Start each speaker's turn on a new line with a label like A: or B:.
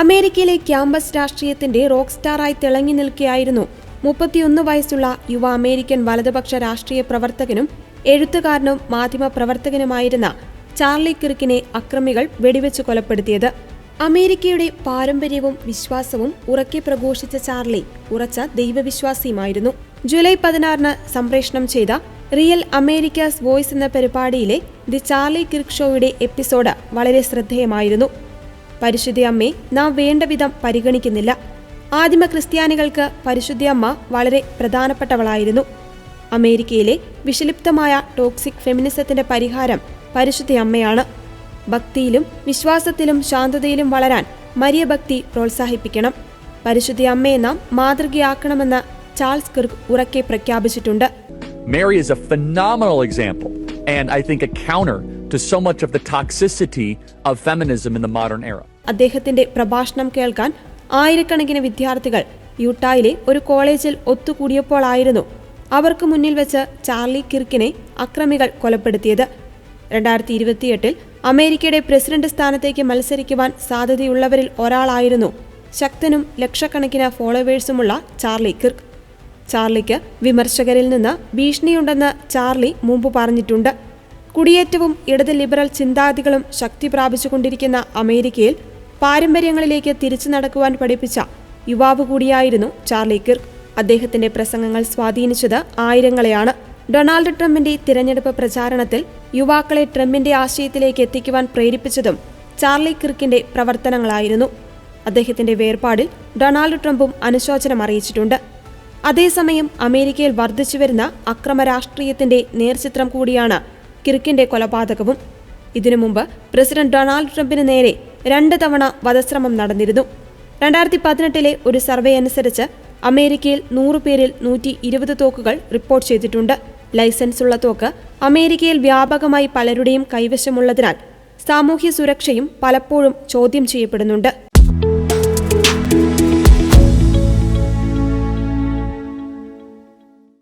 A: അമേരിക്കയിലെ ക്യാമ്പസ് രാഷ്ട്രീയത്തിന്റെ റോക്ക് സ്റ്റാറായി തിളങ്ങി നിൽക്കുകയായിരുന്നു മുപ്പത്തിയൊന്ന് വയസ്സുള്ള യുവ അമേരിക്കൻ വലതുപക്ഷ രാഷ്ട്രീയ പ്രവർത്തകനും എഴുത്തുകാരനും മാധ്യമ പ്രവർത്തകനുമായിരുന്ന ചാർലി കിർക്കിനെ അക്രമികൾ വെടിവെച്ച് കൊലപ്പെടുത്തിയത്. അമേരിക്കയുടെ പാരമ്പര്യവും വിശ്വാസവും ഉറക്കെ പ്രഘോഷിച്ച ചാർലി ഉറച്ച ദൈവവിശ്വാസിയുമായിരുന്നു. ജൂലൈ പതിനാറിന് സംപ്രേഷണം ചെയ്ത റിയൽ അമേരിക്കാസ് വോയ്സ് എന്ന പരിപാടിയിലെ ദി ചാർലി കിർക്ക് ഷോയുടെ എപ്പിസോഡ് വളരെ ശ്രദ്ധേയമായിരുന്നു. പരിശുദ്ധ അമ്മയെ നാം വേണ്ട വിധം പരിഗണിക്കുന്നില്ല. ആദിമ ക്രിസ്ത്യാനികൾക്ക് പരിശുദ്ധ അമ്മ വളരെ പ്രധാനപ്പെട്ടവളായിരുന്നു. അമേരിക്കയിലെ വിഷലിപ്തമായ ടോക്സിക് ഫെമിനിസത്തിന്റെ പരിഹാരം പരിശുദ്ധ അമ്മയാണ്. ഭക്തിയിലും വിശ്വാസത്തിലും ശാന്തതയിലും വളരാൻ മരിയ ഭക്തി പ്രോത്സാഹിപ്പിക്കണം. പരിശുദ്ധ അമ്മയെ നാം മാതൃകയാക്കണമെന്ന് ചാൾസ് കിർക്ക് ഉറക്കെ പ്രഖ്യാപിച്ചിട്ടുണ്ട്.
B: Mary is a phenomenal example, and I think a counter to so much of the toxicity of feminism in the modern era.
A: അദ്ദേഹത്തിന്റെ പ്രഭാഷണം കേൾക്കാൻ ആയിരക്കണക്കിന് വിദ്യാർത്ഥികൾ യൂട്ടായിലെ ഒരു കോളേജിൽ ഒത്തുകൂടിയപ്പോഴായിരുന്നു അവർക്ക് മുന്നിൽ വെച്ച് ചാർലി കിർക്കിനെ അക്രമികൾ കൊലപ്പെടുത്തിയത്. രണ്ടായിരത്തി ഇരുപത്തിയെട്ടിൽ അമേരിക്കയുടെ പ്രസിഡന്റ് സ്ഥാനത്തേക്ക് മത്സരിക്കുവാൻ സാധ്യതയുള്ളവരിൽ ഒരാളായിരുന്നു ശക്തനും ലക്ഷക്കണക്കിന് ഫോളോവേഴ്സുമുള്ള ചാർലി കിർക്ക്. ചാർലിക്ക് വിമർശകരിൽ നിന്ന് ഭീഷണിയുണ്ടെന്ന് ചാർലി മുമ്പ് പറഞ്ഞിട്ടുണ്ട്. കുടിയേറ്റവും ഇടത് ലിബറൽ ചിന്താഗതികളും ശക്തി പ്രാപിച്ചുകൊണ്ടിരിക്കുന്ന അമേരിക്കയിൽ പാരമ്പര്യങ്ങളിലേക്ക് തിരിച്ചു നടക്കുവാൻ പഠിപ്പിച്ച യുവാവ് കൂടിയായിരുന്നു ചാർലി കിർക്ക്. അദ്ദേഹത്തിന്റെ പ്രസംഗങ്ങൾ സ്വാധീനിച്ചത് ആയിരങ്ങളെയാണ്. ഡൊണാൾഡ് ട്രംപിന്റെ തിരഞ്ഞെടുപ്പ് പ്രചാരണത്തിൽ യുവാക്കളെ ട്രംപിന്റെ ആശയത്തിലേക്ക് എത്തിക്കുവാൻ പ്രേരിപ്പിച്ചതും ചാർലി കിർക്കിന്റെ പ്രവർത്തനങ്ങളായിരുന്നു. അദ്ദേഹത്തിന്റെ വേർപാടിൽ ഡൊണാൾഡ് ട്രംപും അനുശോചനം അറിയിച്ചിട്ടുണ്ട്. അതേസമയം അമേരിക്കയിൽ വർദ്ധിച്ചുവരുന്ന അക്രമ രാഷ്ട്രീയത്തിന്റെ നേർചിത്രം കൂടിയാണ് കിർക്കിന്റെ കൊലപാതകവും. ഇതിനു മുമ്പ് പ്രസിഡന്റ് ഡൊണാൾഡ് ട്രംപിന് നേരെ രണ്ട് തവണ വധശ്രമം നടന്നിരുന്നു. രണ്ടായിരത്തി പതിനെട്ടിലെ ഒരു സർവേ അനുസരിച്ച് അമേരിക്കയിൽ നൂറ് പേരിൽ നൂറ്റി ഇരുപത് തോക്കുകൾ റിപ്പോർട്ട് ചെയ്തിട്ടുണ്ട്. ലൈസൻസുള്ള തോക്ക് അമേരിക്കയിൽ വ്യാപകമായി പലരുടെയും കൈവശമുള്ളതിനാൽ സാമൂഹ്യ സുരക്ഷയും പലപ്പോഴും ചോദ്യം ചെയ്യപ്പെടുന്നുണ്ട്.